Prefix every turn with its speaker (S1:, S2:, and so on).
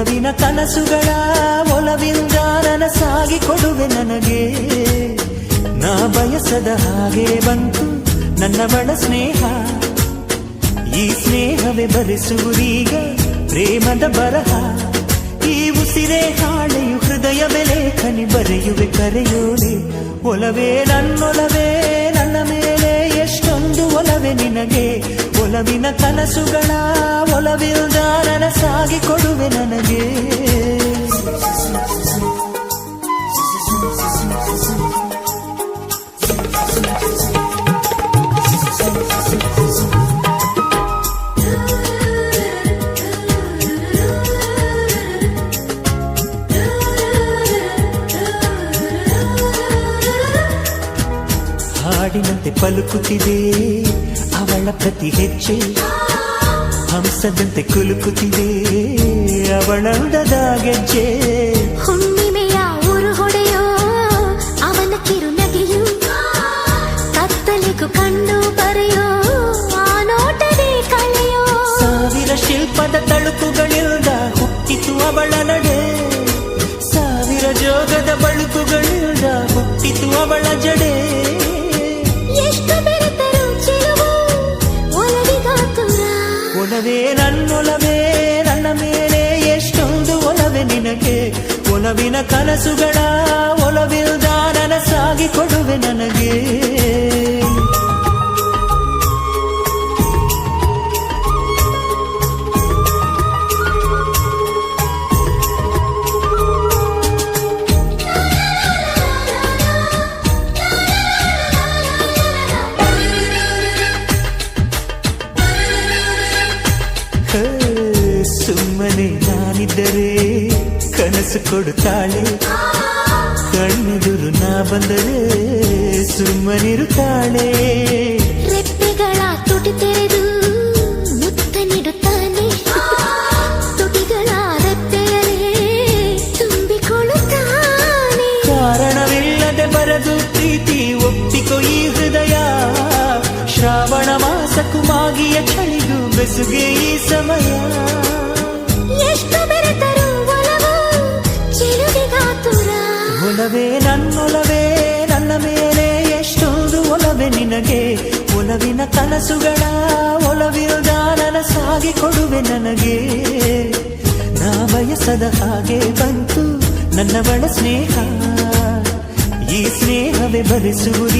S1: ಒಲವಿನ ಕನಸುಗಳ ಒಲವಿಂದ ನನಸಾಗಿ ಕೊಡುವೆ ನನಗೆ. ನಾ ಬಯಸದ ಹಾಗೆ ಬಂತು ನನ್ನ ಬಳ ಸ್ನೇಹ. ಈ ಸ್ನೇಹವೇ ಬರೆಸುವುದೀಗ ಪ್ರೇಮದ ಬರಹ. ಈ ಉಸಿರೇ ಹಾಳೆಯು ಹೃದಯ ಲೇಖನಿ ಬರೆಯುವೆ ಕರೆಯೋಲೆ ಒಲವೇ ನನ್ನೊಲವೇ. ಒಲವಿನ ಕನಸುಗಳ ಒಲವಿಲ್ದ ನನಸಾಗಿ ಕೊಡುವೆ ನನಗೆ. ಹಾಡಿನಂತೆ ಪಲುಕುತ್ತಿದೆ ಅವಳ ಪ್ರತಿ ಹೆಜ್ಜೆ ಹಂಸದಂತೆ ಕುಲುಕುತ್ತಿದೆ ಅವಳಂದದ ಗೆಜ್ಜೆ ಒಲವೇ ನನ್ನೊಲವೇ ನನ್ನ ಮೇಲೆ ಎಷ್ಟೊಂದು ಒಲವೆ ನಿನಗೆ. ಒಲವಿನ ಕನಸುಗಳ ಒಲವಿಲ್ದ ನನಸಾಗಿ ಕೊಡುವೆ ನನಗೆ. ಕನಸು ಕೊಡುತ್ತಾಳೆ. ಕಣ್ಣೆದುರು ನಾ ಬಂದರೆ ಸುಮ್ಮನಿರುತ್ತಾಳೆ.
S2: ರೆಪ್ಪೆಗಳ ತುಟಿ ತೆರೆದು ಮುತ್ತ ನೀಡುತ್ತಾನೆ ತುಟಿಗಳ ರೆಪ್ಪೆಯಲೇ ತುಂಬಿಕೊಳ್ಳುತ್ತಾನೆ.
S1: ಕಾರಣವಿಲ್ಲದೆ ಬರದು ಪ್ರೀತಿ ಒಪ್ಪಿಕೊ ಈ ಹೃದಯ. ಶ್ರಾವಣ ಮಾಸ ಮಾಗಿಯ ಚಳಿಗೂ ಬೆಸುಗೆ ಈ ಸಮಯ.
S2: ಒಲವೇ
S1: ನನ್ನೊಲವೇ, ನನ್ನ ಮೇಲೆ ಎಷ್ಟೊಂದು ಒಲವೆ ನಿನಗೆ. ಒಲವಿನ ಕನಸುಗಳ ಒಲವಿರುದ ನನಸಾಗಿ ಕೊಡುವೆ ನನಗೆ. ನಾ ಬಯಸದ ಹಾಗೆ ಬಂತು ನನ್ನ ಬಳ ಸ್ನೇಹ. ಈ ಸ್ನೇಹವೇ ಬರೆಸುವುದಿ